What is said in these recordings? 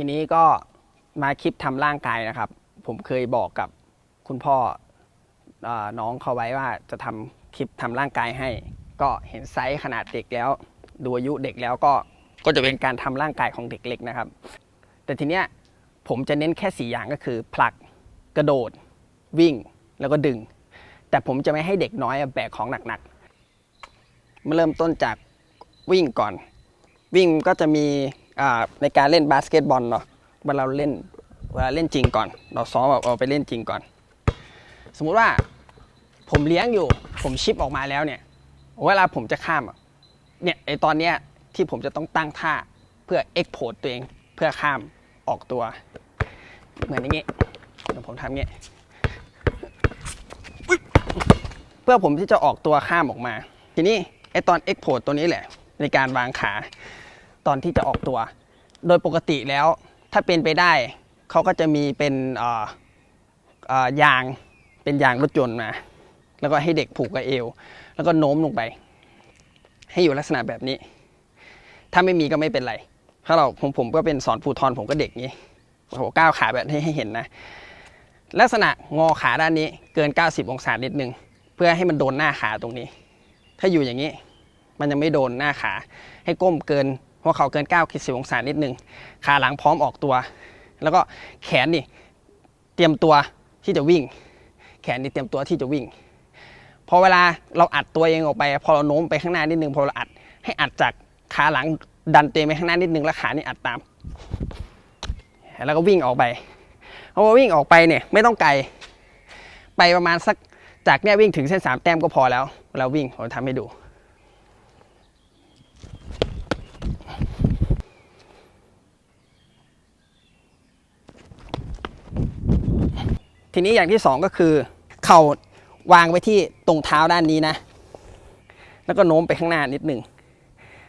ทีนี้ก็มาคลิปทำร่างกายนะครับ ผมเคยบอกกับคุณพ่ออน้องเขาไว้ว่าจะทำคลิปทำร่างกายให้ ก็เห็นไซส์ขนาดเด็กแล้ว ดูอายุเด็กแล้วก็ก็จะเป็นการทำร่างกายของเด็กเล็กนะครับ แต่ทีเนี้ยผมจะเน้นแค่สี่อย่างก็คือ ผลักกระโดด วิ่งแล้วก็ดึง แต่ผมจะไม่ให้เด็กน้อยแบกของหนักๆมาเริ่มต้นจากวิ่งก่อน วิ่งก็จะมี ในการเล่นบาสเกตบอลเนาะเวลาเราเล่นเวลาเล่นจริงก่อน เราซ้อมแบบเอาไปเล่นจริงก่อน สมมุติว่าผมเลี้ยงอยู่ ผมชิปออกมาแล้วเนี่ยเวลาผมจะข้ามเนี่ยไอตอนเนี้ยที่ผมจะต้องตั้งท่าเพื่อเอ็กโพดตัวเองเพื่อข้ามออกตัว เหมือนอย่างงี้เดี๋ยวผมทำงี้ยเพื่อผมที่จะออกตัวข้ามออกมา ทีนี้ไอตอนเอ็กโพดตัวนี้แหละ ในการวางขา ตอนที่จะออกตัว โดยปกติแล้วถ้าเป็นไปได้เขาก็จะมีเป็นยางเป็นยางรถยนต์มา แล้วก็ให้เด็กผูกกับเอว แล้วก็โน้มลงไป ให้อยู่ลักษณะแบบนี้ ถ้าไม่มีก็ไม่เป็นไร ถ้าเราผมผมก็เป็นสอนภูทรผมก็เด็กนี้โอ้โหก้าวขาแบบนี้ให้เห็นนะ ลักษณะงอขาด้านนี้เกิน 90 องศานิดนึง เพื่อให้มันโดนหน้าขาตรงนี้ ถ้าอยู่อย่างนี้ มันยังไม่โดนหน้าขา ให้ก้มเกิน หัวเข่าเกิน9คิดสิองศานิดนึงขาหลังพร้อมออกตัว แล้วก็แขนนี่เตรียมตัวที่จะวิ่ง แขนนี่เตรียมตัวที่จะวิ่งพอเวลาเราอัดตัวเองออกไป พอเราโน้มไปข้างหน้านิดนึงพอเราอัดให้อัดจากขาหลังดันตัวเองไปข้างหน้านิดนึงแล้วขานี่อัดตาม แล้วก็วิ่งออกไปพอวิ่งออกไปเนี่ยไม่ต้องไกลไปประมาณสักจากเนี่ยวิ่งถึงเส้นสามแต้มก็พอแล้ว เราวิ่งผมทำให้ดู ทีนี้อย่างที่สองก็คือ เข่าวางไว้ที่ตรงเท้าด้านนี้นะ แล้วก็โน้มไปข้างหน้านิดหนึ่ง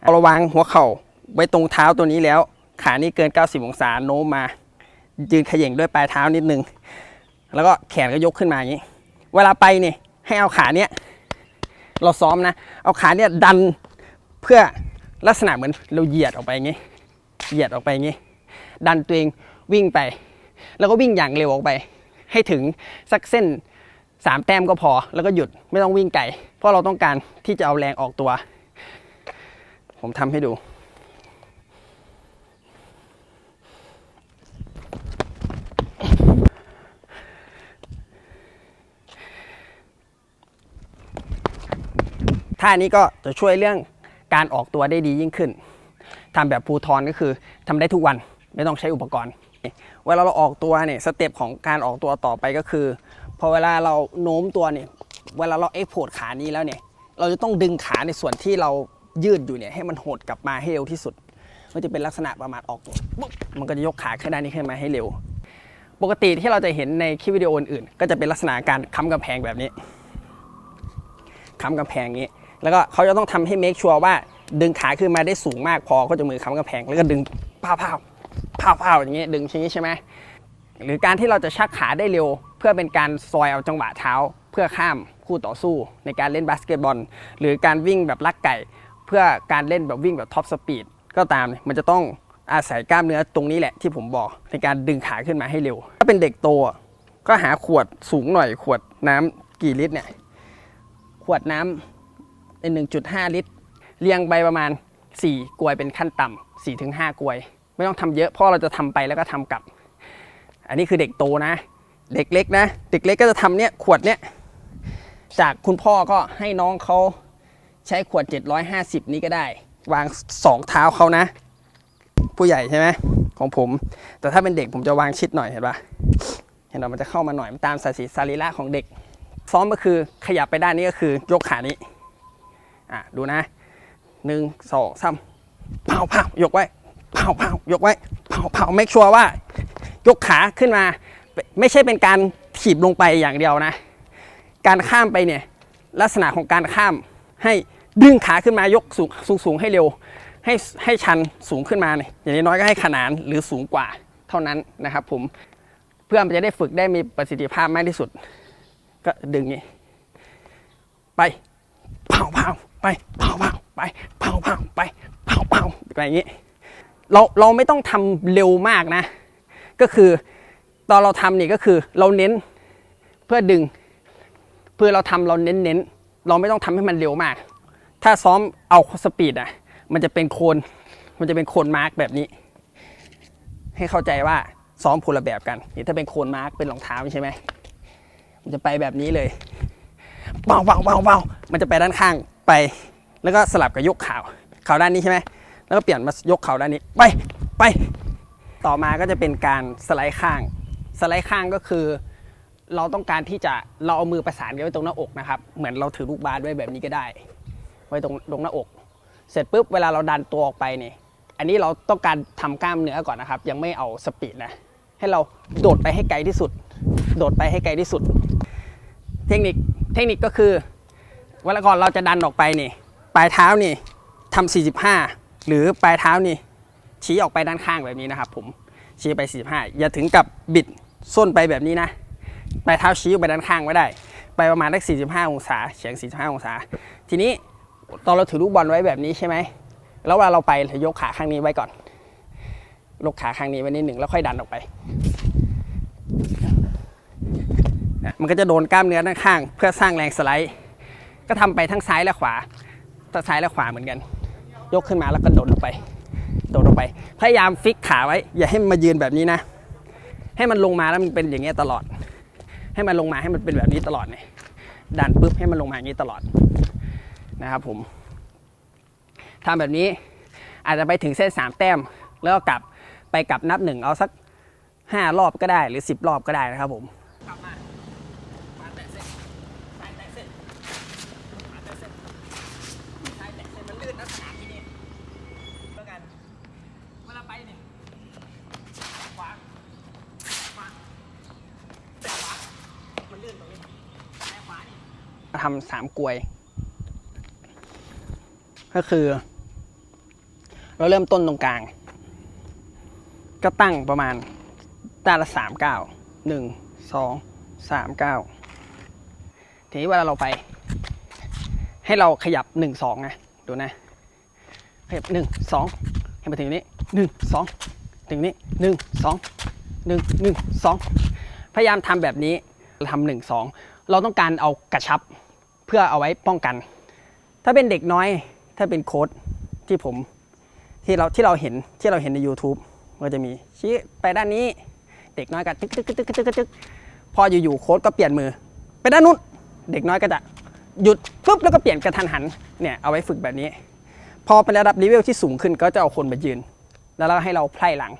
เอาระวางหัวเข่าไว้ตรงเท้าตัวนี้แล้ว ขานี่เกิน 90 องศาโน้มมา ยืนเขย่งด้วยปลายเท้านิดหนึ่งแล้วก็แขนก็ยกขึ้นมาอย่างนี้ เวลาไปเนี่ยให้เอาขาเนี้ยเราซ้อมนะ เอาขาเนี่ยดันเพื่อลักษณะเหมือนเราเหยียดออกไปอย่างนี้ เหยียดออกไปอย่างนี้ ดันตัวเองวิ่งไป แล้วก็วิ่งอย่างเร็วออกไป ให้ถึงสักเส้นสามแต้มก็พอ แล้วก็หยุดไม่ต้องวิ่งไกลเพราะเราต้องการที่จะเอาแรงออกตัว ผมทำให้ดูท่านี้ก็จะช่วยเรื่องการออกตัวได้ดียิ่งขึ้น ทำแบบภูทรก็คือทำได้ทุกวันไม่ต้องใช้อุปกรณ์ เวลาเราออกตัวเนี่ยสเต็ปของการออกตัวต่อไปก็คือพอเวลาเราโน้มตัวเนี่ยเวลาเราเอ็กโพดขานี้แล้วเนี่ยเราจะต้องดึงขาในส่วนที่เรายืดอยู่เนี่ยให้มันหดกลับมาให้เร็วที่สุดก็จะเป็นลักษณะประมาณออกตัวมันก็จะยกขาขึ้นด้านนี้ขึ้นมาให้เร็ว ปกติที่เราจะเห็นในคลิปวิดีโออื่นๆก็จะเป็นลักษณะการค้ำกำแพงแบบนี้ค้ำกำแพงนี้ แล้วก็เขาจะต้องทำให้เมคชัวร์ว่าดึงขาขึ้นมาได้สูงมากพอก็จะมือค้ำกำแพงแล้วก็ดึงพาวพา พาวพาวอย่างเงี้ยดึงอย่างนี้ใช่ไหมหรือการที่เราจะชักขาได้เร็ว เพื่อเป็นการซอยเอาจังหวะเท้า เพื่อข้ามคู่ต่อสู้ในการเล่นบาสเกตบอล หรือการวิ่งแบบลักไก่ เพื่อการเล่นแบบวิ่งแบบท็อปสปีดก็ตามมันจะต้องอาศัยกล้ามเนื้อตรงนี้แหละที่ผมบอกในการดึงขาขึ้นมาให้เร็ว ถ้าเป็นเด็กโตก็หาขวดสูงหน่อยขวดน้ำกี่ลิตรเนี่ยขวดน้ำเป็น1.5 ลิตร เรียงไปประมาณ 4กลวยเป็นขั้นต่ำ4ถึง5กลวย ไม่ต้องทำเยอะพราะเราจะทำไปแล้วก็ทำกลับ อันนี้คือเด็กโตนะ เด็กเล็กนะ เด็กเล็กก็จะทำเนี่ยขวดเนี่ยจากคุณพ่อก็ให้น้องเขาใช้ขวด 750 นี้ก็ได้ วาง2เท้าเขานะ ผู้ใหญ่ใช่ไหมของผม แต่ถ้าเป็นเด็กผมจะวางชิดหน่อยเห็นปะเห็นปะมันจะเข้ามาหน่อยตามสรีสรีระของเด็ก ซ้อมก็คือขยับไปด้านนี้ก็คือยกขานี้อะดูนะหนึ่งสองสามเผาเผายกไว้ เผาเผายกไว้เผาเผา make sure ว่า ยกขาขึ้นมา ไม่ใช่เป็นการถีบลงไปอย่างเดียวนะ การข้ามไปเนี่ยลักษณะของการข้ามให้ดึงขาขึ้นมายกสูงสูงสงให้เร็ว ให้ให้ชันสูงขึ้นมาเนี่ยอย่างน้อยก็ให้ขนานหรือสูงกว่าเท่านั้นนะครับผมเพื่อมันจะได้ฝึกได้มีประสิทธิภาพมากที่สุด ก็ดึงนี้ไปเผาเผาไปเผาเผาไปเผาเผาไปเผาเผาไปอย่างนี้ เราเราไม่ต้องทำเร็วมากนะ ก็คือตอนเราทำนี่ก็คือเราเน้นเพื่อดึง เพื่อเราทำเราเน้นเน้นเราไม่ต้องทำให้มันเร็วมาก ถ้าซ้อมเอาสปีดอะ มันจะเป็นโคนมันจะเป็นโคนมาร์กแบบนี้ ให้เข้าใจว่าซ้อมคนละแบบกันนี่ถ้าเป็นโคนมาร์กเป็นรองเท้าใช่ไหมมันจะไปแบบนี้เลยเบาเบาเบาเบามันจะไปด้านข้างไป แล้วก็สลับกับยกข่าวข่าวด้านนี้ใช่ไหม แล้วก็เปลี่ยนมายกเข่าด้านนี้ ไปไป ต่อมาก็จะเป็นการสไลด์ข้าง สไลด์ข้างก็คือ เราต้องการที่จะเราเอามือประสานกันไว้ตรงหน้าอกนะครับ เหมือนเราถือลูกบาสไว้แบบนี้ก็ได้ ไว้ตรงตรงหน้าอก เสร็จปุ๊บเวลาเราดันตัวออกไปนี่อันนี้เราต้องการทำกล้ามเนื้อก่อนนะครับ ยังไม่เอาสปีดนะให้เราโดดไปให้ไกลที่สุด โดดไปให้ไกลที่สุด เทคนิคเทคนิคก็คือเวลาก่อนเราจะดันออกไปนี่ ปลายเท้านี่ทำ45 หรือปลายเท้านี่ชี้ออกไปด้านข้างแบบนี้นะครับ ผมชี้ไป 45 อย่าถึงกับบิดส้นไปแบบนี้นะปลายเท้าชี้ออกไปด้านข้างไม่ได้ ไปประมาณสัก 45 องศาเฉียง 45 องศา ทีนี้ตอนเราถือลูกบอลไว้แบบนี้ใช่ไหมแล้วเวลาเราไปยกขาข้างนี้ไว้ก่อนยกขาข้างนี้ไว้นิดหนึ่งแล้วค่อยดันออกไปมันก็จะโดนกล้ามเนื้อด้านข้าง เพื่อสร้างแรงสไลด์ ก็ทำไปทั้งซ้ายและขวาทั้งซ้ายและขวาเหมือนกัน ยกขึ้นมาแล้วก็โดดลงไป โดดลงไป พยายามฟิกขาไว้ อย่าให้มันมายืนแบบนี้นะ ให้มันลงมาแล้วมันเป็นอย่างเงี้ยตลอด ให้มันลงมาให้มันเป็นแบบนี้ตลอดเนี่ยดันปุ๊บให้มันลงมาอย่างนี้ตลอดนะครับผมทำแบบนี้อาจจะไปถึงเส้นสามแต้ม แล้วก็กลับไปกลับนับหนึ่งเอาสักห้ารอบก็ได้หรือสิบรอบก็ได้นะครับผมกลับมาแตะเส้นซ้ายแตะเส้นขวาแตะเส้นซ้ายแตะเส้นมันลื่นนะสนามที่นี่แล้วกันเวลาไปเนี่ยขวาขวาแตะขวามันลื่นตรงนี้แตะขวานี่ ทำสามกลวย ก็คือ เราเริ่มต้นตรงกลาง ก็ตั้งประมาณด้านละสามเก้าหนึ่งสองสามเก้าทีนี้เวลาเราไป ให้เราขยับหนึ่งสองนะดูนะ ขยับหนึ่งสองให้มาถึงนี้หนึ่งสองถึงนี้หนึ่งสองหนึ่งหนึ่งสองพยายามทำแบบนี้ทำหนึ่งสองเราต้องการเอากระชับ พื่อเอาไว้ป้องกัน ถ้าเป็นเด็กน้อยถ้าเป็นโค้ดที่ผมที่เราที่เราเห็นที่เราเห็นใน YouTube ก็จะมีชี้ไปด้านนี้เด็กน้อยก็ตึกตึกตึกตึกตึกตึกพออยู่ๆโค้ดก็เปลี่ยนมือ ไปด้านนู้นเด็กน้อยก็จะหยุดปุ๊บแล้วก็เปลี่ยนกระทันหันเนี่ยเอาไว้ฝึกแบบนี้ พอเป็นระดับเลเวลที่สูงขึ้นก็จะเอาคนมายืน แล้วเราให้เราไพร่หลัง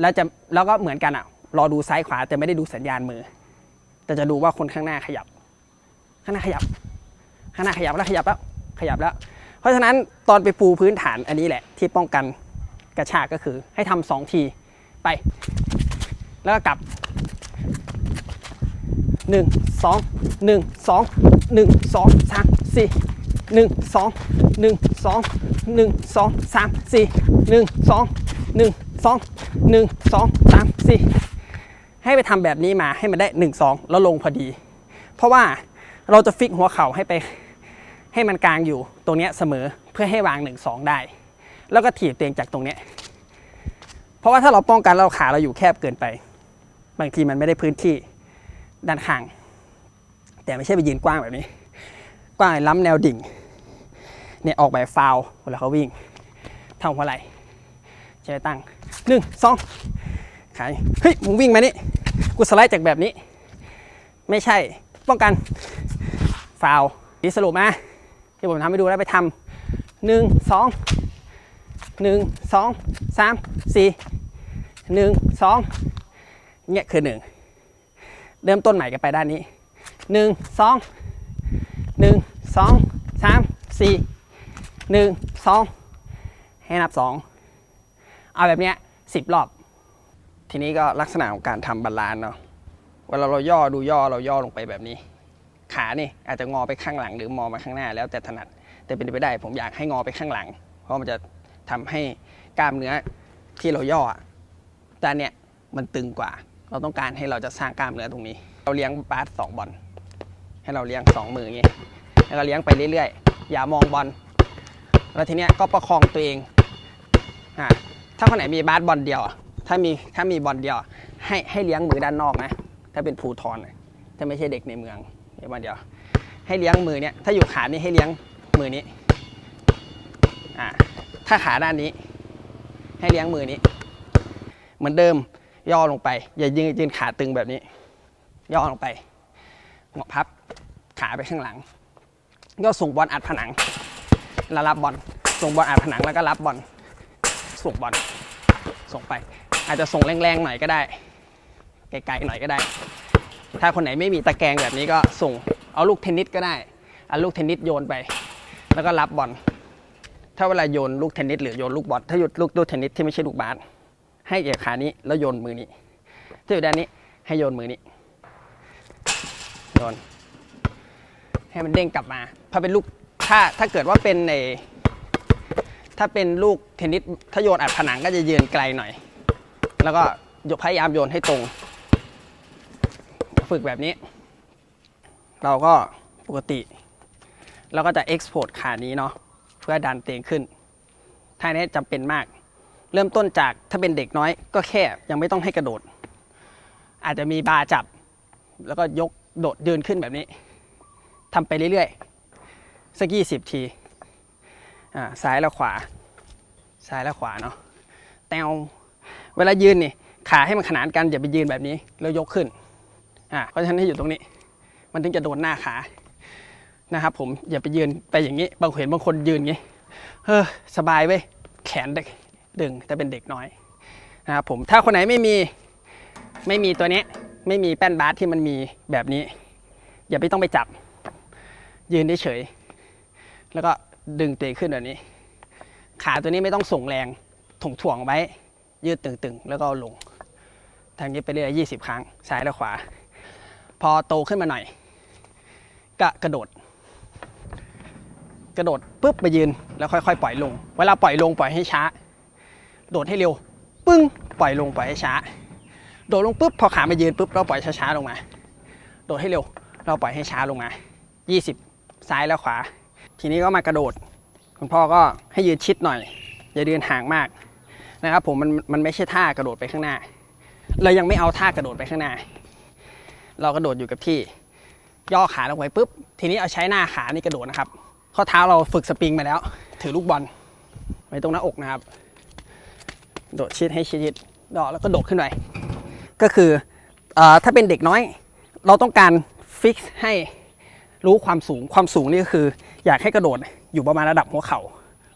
แล้วจะแล้วก็เหมือนกันอะรอดูซ้ายขวาแต่ไม่ได้ดูสัญญาณมือ แต่จะดูว่าคนข้างหน้าขยับ ข้างหน้าขยับ ข้างหน้าขยับแล้วขยับแล้วขยับแล้ว เพราะฉะนั้นตอนไปปูพื้นฐานอันนี้แหละ ที่ป้องกันกระชากก็คือให้ทำสองทีไป แล้วก็กลับหนึ่งสองหนึ่งสองหนึ่งสองสามสี่หนึ่งสองหนึ่งสองหนึ่งสองสามสี่หนึ่งสองหนึ่งสองหนึ่งสองสามสี่ให้ไปทำแบบนี้มาให้มันได้หนึ่งสองแล้วลงพอดี เพราะว่า เราจะฟิกหัวเข่าให้ไป ให้มันกลางอยู่ตรงนี้เสมอเพื่อให้วางหนึ่งสองได้ แล้วก็ถีบตัวเองจากตรงนี้ เพราะว่าถ้าเราป้องกันเราขาเราอยู่แคบเกินไป บางทีมันไม่ได้พื้นที่ด้านข้าง แต่ไม่ใช่ไปยืนกว้างแบบนี้ กว้างล้ำแนวดิ่งเนี่ยออกแบบฟาวเวลาเขาวิ่งเท่าหัวไหล่ใช้ตั้งหนึ่งสองขายเฮ้ยมึงวิ่งมานี่กูสไลด์จากแบบนี้ ไม่ใช่ป้องกัน ฟาวนี่สรุปมาที่ผมทำให้ดูแล้วไปทำหนึ่งสองหนึ่งสองสามสี่หนึ่งสองเนี่ยคือหนึ่งเริ่มต้นใหม่กันไปด้านนี้หนึ่งสองหนึ่งสองสามสี่หนึ่งสองให้นับสองเอาแบบเนี้ยสิบรอบ ทีนี้ก็ลักษณะของการทำบาลานซ์เนาะเวลาเราย่อดูย่อเราย่อลงไปแบบนี้ ขานี่อาจจะงอไปข้างหลังหรือมองมาข้างหน้าแล้วแต่ถนัด แต่เป็นไปได้ผมอยากให้งอไปข้างหลัง เพราะมันจะทำให้กล้ามเนื้อที่เราย่อด้านเนี้ยมันตึงกว่า เราต้องการให้เราจะสร้างกล้ามเนื้อตรงนี้ เราเลี้ยงบาสสองบอลให้เราเลี้ยงสองมืออย่างงี้แล้วก็เลี้ยงไปเรื่อยๆ อย่ามองบอลแล้วทีเนี้ยก็ประคองตัวเองอะถ้าคนไหนมีบาสบอลเดียวถ้ามีถ้ามีบอลเดียว ให้ให้เลี้ยงมือด้านนอกนะ ถ้าเป็นภูทรอะถ้าไม่ใช่เด็กในเมือง มีบอลเดี๋ยว ให้เลี้ยงมือเนี่ยถ้าอยู่ขานี่ให้เลี้ยงมือนี้อ่าถ้าขาด้านนี้ ให้เลี้ยงมือนี้ เหมือนเดิมย่อลงไป อย่ายืนยืนขาตึงแบบนี้ ย่อลงไปงอพับขาไปข้างหลังก็ส่งบอลอัดผนังแล้วรับบอลส่งบอลอัดผนังแล้วก็รับบอลส่งบอลส่งไป อาจจะส่งแรงๆหน่อยก็ได้ ไกลๆหน่อยก็ได้ ถ้าคนไหนไม่มีตะแกรงแบบนี้ก็ส่งเอาลูกเทนนิสก็ได้เอาลูกเทนนิสโยนไป แล้วก็รับบอลถ้าเวลาโยนลูกเทนนิสหรือโยนลูกบอลถ้าโยนลูกลูกเทนนิสที่ไม่ใช่ลูกบาสให้เหยียบขานี้แล้วโยนมือนี้ ถ้าอยู่ด้านนี้ให้โยนมือนี้โยนให้มันเด้งกลับมาถ้าเป็นลูกถ้าถ้าเกิดว่าเป็นในถ้าเป็นลูกเทนนิสถ้าโยนอัดผนังก็จะยืนไกลหน่อย แล้วก็ยกพยายามโยนให้ตรง ฝึกแบบนี้ เราก็ปกติ เราก็จะ export ขานี้เนาะเพื่อดันเตียงขึ้นท่านี้จำเป็นมาก เริ่มต้นจากถ้าเป็นเด็กน้อยก็แค่ยังไม่ต้องให้กระโดด อาจจะมีบาจับ แล้วก็ยกโดดยืนขึ้นแบบนี้ทำไปเรื่อยๆสักยี่สิบทีอ่าซ้ายและขวา ซ้ายและขวาเนาะแตวเวลายืนนี่ขาให้มันขนานกันอย่าไปยืนแบบนี้ แล้วยกขึ้น อ่าเพราะฉะนั้นให้อยู่ตรงนี้ มันถึงจะโดนหน้าขานะครับผมอย่าไปยืนไปอย่างนี้บางคนเห็นบางคนยืนอย่างนี้เฮ้อสบายเว้ยแขนดึงแต่เป็นเด็กน้อยนะครับผมถ้าคนไหนไม่มีไม่มีตัวนี้ไม่มีแป้นบาสที่มันมีแบบนี้ อย่าไปต้องไปจับ ยืนเฉยแล้วก็ดึงตัวเองขึ้นแบบนี้ ขาตัวนี้ไม่ต้องส่งแรงถ่วงถ่วงไว้ ยืดตึงๆ แล้วก็ลงทางนี้ไปเรื่อย20 ครั้งซ้ายและขวา พอโตขึ้นมาหน่อยก็กระโดด กระโดดปุ๊บไปยืนแล้วค่อยๆ ปล่อยลง เวลาปล่อยลงปล่อยให้ช้า โดดให้เร็ว ปึ้ง ปล่อยลงปล่อยให้ช้า โดดลงปุ๊บพอขามายืนปุ๊บเราปล่อยช้าๆลงมา โดดให้เร็ว เราปล่อยให้ช้าลงมา 20 ซ้ายและขวา ทีนี้ก็มากระโดด คุณพ่อก็ให้ยืนชิดหน่อย อย่าเดินห่างมากนะครับผมมันมันไม่ใช่ท่ากระโดดไปข้างหน้า เรายังไม่เอาท่ากระโดดไปข้างหน้า เรากระโดดอยู่กับที่ ย่อขาลงไปปุ๊บ ทีนี้เอาใช้หน้าขานี่กระโดดนะครับ ข้อเท้าเราฝึกสปริงมาแล้ว ถือลูกบอลไว้ตรงหน้าอกนะครับ โดดชิดให้ชิดๆดอกแล้วก็โดดขึ้นไปก็คืออถ้าเป็นเด็กน้อย เราต้องการฟิกให้รู้ความสูงความสูงนี่ก็คือ อยากให้กระโดดอยู่ประมาณระดับหัวเข่า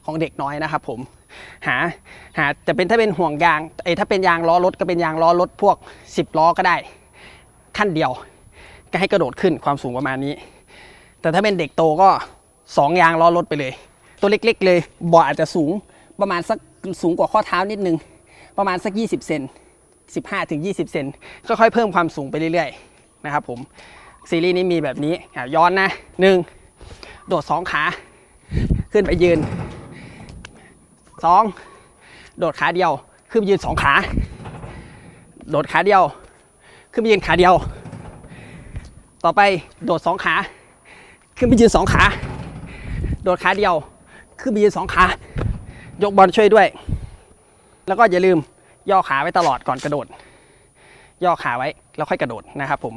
ของเด็กน้อยนะครับผมหาหาจะเป็นถ้าเป็นห่วงยางเอยถ้าเป็นยางล้อรถก็เป็นยางล้อรถพวก 10 ล้อก็ได้ ขั้นเดียว ก็ให้กระโดดขึ้นความสูงประมาณนี้ แต่ถ้าเป็นเด็กโตก็ 2 ยางล้อรถไปเลย ตัวเล็กๆ เลยเบาะอาจจะสูงประมาณสักสูงกว่าข้อเท้านิดนึง ประมาณสัก 20 เซน15ถึง20 เซนค่อยๆเพิ่มความสูงไปเรื่อยๆนะครับผมซีรีส์นี้มีแบบนี้ย้อนนะหนึ่งโดดสองขา ขึ้นไปยืนสองโดดขาเดียว ขึ้นไปยืนสองขา โดดขาเดียว ขึ้นไปยืนขาเดียว ต่อไปโดดสองขา ขึ้นไปยืนสองขา โดดขาเดียว ขึ้นไปยืนสองขา ยกบอลช่วยด้วย แล้วก็อย่าลืมย่อขาไว้ตลอดก่อนกระโดด ย่อขาไว้แล้วค่อยกระโดดนะครับผม